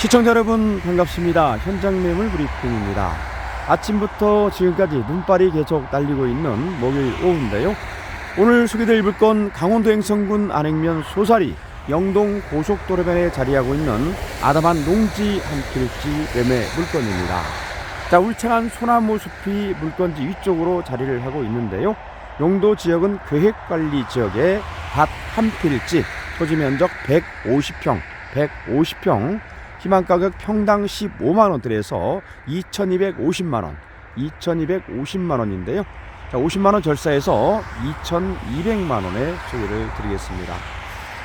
시청자 여러분 반갑습니다. 현장 매물 브리핑입니다. 아침부터 지금까지 눈발이 계속 날리고 있는 목요일 오후인데요. 오늘 소개드릴 물건 강원도 행성군 안행면 소사리 영동 고속도로변에 자리하고 있는 아담한 농지 한 필지 매매 물건입니다. 자, 울창한 소나무 숲이 물건지 위쪽으로 자리를 하고 있는데요. 용도 지역은 계획관리 지역의 밭한 필지, 토지 면적 150평, 150평, 희망 가격 평당 15만 원대에서 2,250만 원, 2,250만 원인데요. 자, 50만 원 절사해서 2,200만 원에 소개를 드리겠습니다.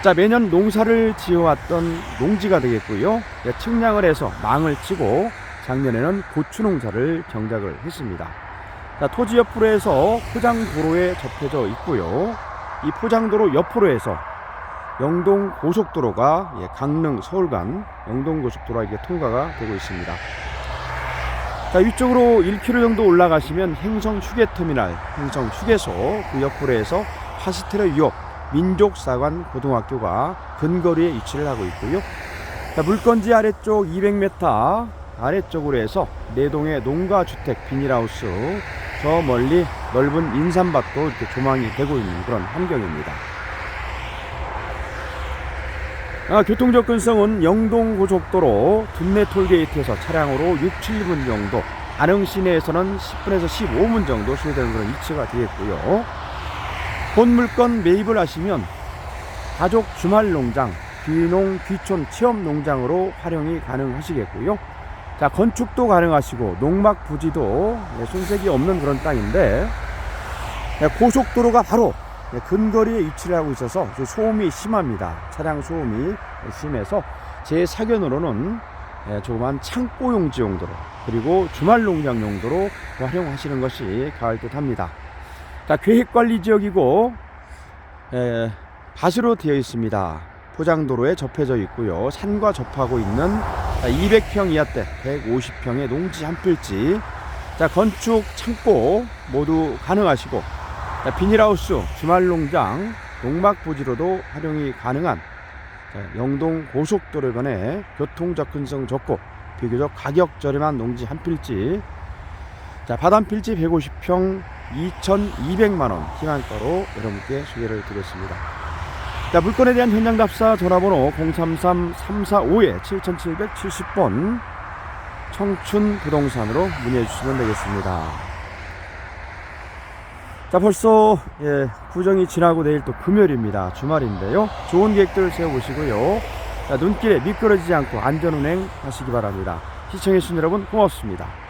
자, 매년 농사를 지어왔던 농지가 되겠고요. 예, 측량을 해서 망을 치고 작년에는 고추 농사를 경작을 했습니다. 자, 토지 옆으로 해서 포장도로에 접혀져 있고요. 이 포장도로 옆으로 해서 영동 고속도로가 예, 강릉 서울 간 영동 고속도로가 이게 통과가 되고 있습니다. 자, 위쪽으로 1km 정도 올라가시면 행성 휴게터미널, 행성 휴게소 그 옆으로 해서 파스텔러 유업 민족사관 고등학교가 근거리에 위치를 하고 있고요. 자, 물건지 아래쪽 200m 아래쪽으로 해서 내동의 농가주택 비닐하우스 저 멀리 넓은 인삼밭도 이렇게 조망이 되고 있는 그런 환경입니다. 아, 교통 접근성은 영동 고속도로 둔내 톨게이트에서 차량으로 6, 7분 정도, 안흥 시내에서는 10분에서 15분 정도 소요되는 그런 위치가 되겠고요. 본 물건 매입을 하시면 가족 주말 농장, 귀농 귀촌 체험 농장으로 활용이 가능하시겠고요. 자, 건축도 가능하시고 농막 부지도 네, 손색이 없는 그런 땅인데 네, 고속도로가 바로 네, 근거리에 위치를 하고 있어서 그 소음이 심합니다. 차량 소음이 심해서 제 사견으로는 예, 조그만 창고 용지 용도로 그리고 주말 농장 용도로 활용하시는 것이 가을 듯합니다. 자, 계획 관리 지역이고 에, 밭으로 되어 있습니다. 포장도로에 접해져 있고요. 산과 접하고 있는 200평 이하대 150평의 농지 한 필지. 자, 건축, 창고 모두 가능하시고 자, 비닐하우스, 주말농장, 농막 부지로도 활용이 가능한 자, 영동 고속도로변에 교통 접근성 좋고 비교적 가격 저렴한 농지 한 필지. 자, 바단 필지 150평 2,200만 원 희망가로 여러분께 소개를 드렸습니다. 자, 물건에 대한 현장 답사 전화번호 033-345-7770번 청춘 부동산으로 문의해 주시면 되겠습니다. 자, 벌써 예, 구정이 지나고 내일 또 금요일입니다. 주말인데요. 좋은 계획들 세워보시고요. 자, 눈길에 미끄러지지 않고 안전운행 하시기 바랍니다. 시청해주신 여러분 고맙습니다.